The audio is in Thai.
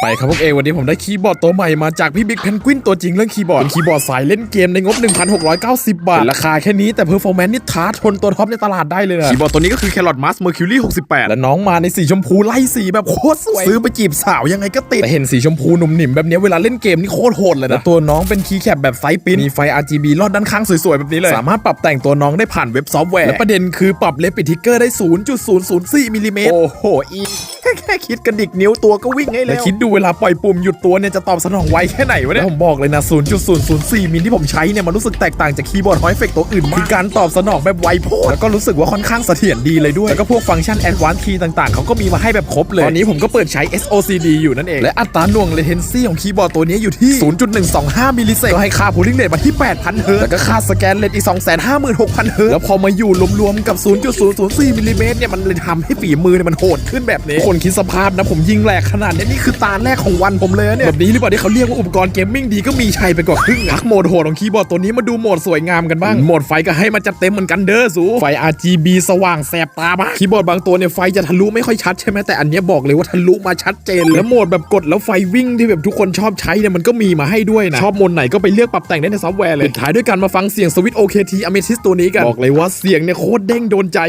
ไปครับพวกเอวันนี้ผมได้คีย์บอร์ดตัวใหม่มาจากพี่บิ๊กเพนกวินตัวจริงเรื่องคีย์บอร์ดเป็นคีย์บอร์ดสายเล่นเกมในงบ 1,690 บาท ราคาแค่นี้แต่เพอร์ฟอร์แมนซ์นี่ท้าทนตัวท็อปในตลาดได้เลยนะคีย์บอร์ดตัวนี้ก็คือ Carrot Mask Mercury 68 และน้องมาในสีชมพูไล่สีแบบโคตรสวย ซื้อไปจีบสาวยังไงก็ติดแต่เห็นสีชมพูหนุ่มหนิมแบบนี้เวลาเล่นเกมนี่โคตรโหดเลยนะตัวน้องเป็นคีย์แคปแบบไซส์ปิ้นมีไฟ RGB ลอดด้านข้างสวยๆแบบนี้เลยสามารถปรับแต่งตัวน้องได้ผ่านเว็บซอฟต์แวร์และประเด็นคือปรับเลปิดทิกเกอร์ได้ 0.004มิลลิเมตรโอ้โหอี แค่แค่คิดกระดิกนิ้วตัวก็วิ่งให้แล้วคิดดูเวลาปล่อยปุ่มหยุดตัวเนี่ยจะตอบสนองไวแค่ไหนวะเนี่ยผมบอกเลยนะ 0.004 มิลที่ผมใช้เนี่ยมันรู้สึกแตกต่างจากคีย์บอร์ดฮอยเฟกตัวอื่นมากคือการตอบสนองแบบไวโพดแล้วก็รู้สึกว่าค่อนข้างเสถียรดีเลยด้วย แล้วก็พวกฟังก์ชัน Advanced Key ต่างๆ เขาก็มีมาให้แบบครบเลย ตอนนี้ผมก็เปิดใช้ SOCD อยู่นั่นเอง และอัตราหน่วง latency ของคีย์บอร์ดตัวนี้อยู่ที่ 0.125 มิลลิเซกก็ให้ค่า cooling rate มาที่ 8,000 เฮิร์ตซ์แล้วก็ค่าสแกนเลนอีก 256,000 เฮิร์ตซ์แล้วพอมาอยู่รวมๆกับ 0.004 มิลลิเมตรเนี่ยมันเลยทำให้ฝีมือเนี่ยมันโหดขึ้นแบบนี้คนคิดสภาพนะผมยิงแหลกขนาดนี้นี่คือตาแรกของวันผมเลยเนี่ยแบบนี้หรือเปล่าที่เขาเรียกว่าอุปกรณ์เกมมิ่งดีก็มีชัยไปกว่าครึ่งพักโหมดโหดของคีย์บอร์ดตัวนี้มาดูโหมดสวยงามกันบ้างโหมดไฟก็ให้มาจัดเต็มเหมือนกันเด้อสูไฟ RGB สว่างแสบตามากคีย์บอร์ดบางตัวเนี่ยไฟจะทะลุไม่ค่อยชัดใช่ไหมแต่อันนี้บอกเลยว่าทะลุมาชัดเจนแล้วโหมดแบบกดแล้วไฟวิ่งที่แบบทุกคนชอบใช้เนี่ยมันก็มีมาให้ด้วยนะชอบโหมดไหนก็ไปเลือกปรับแต่งได้ในซอฟต์แวร์เลยปิดท้ายด้วยการมาฟังเสียงสวิตโอเคทีอเมทิสตัวนี้กันบอกเลยว่าเสียงเนี่ยโคตรเด้งโดนใจ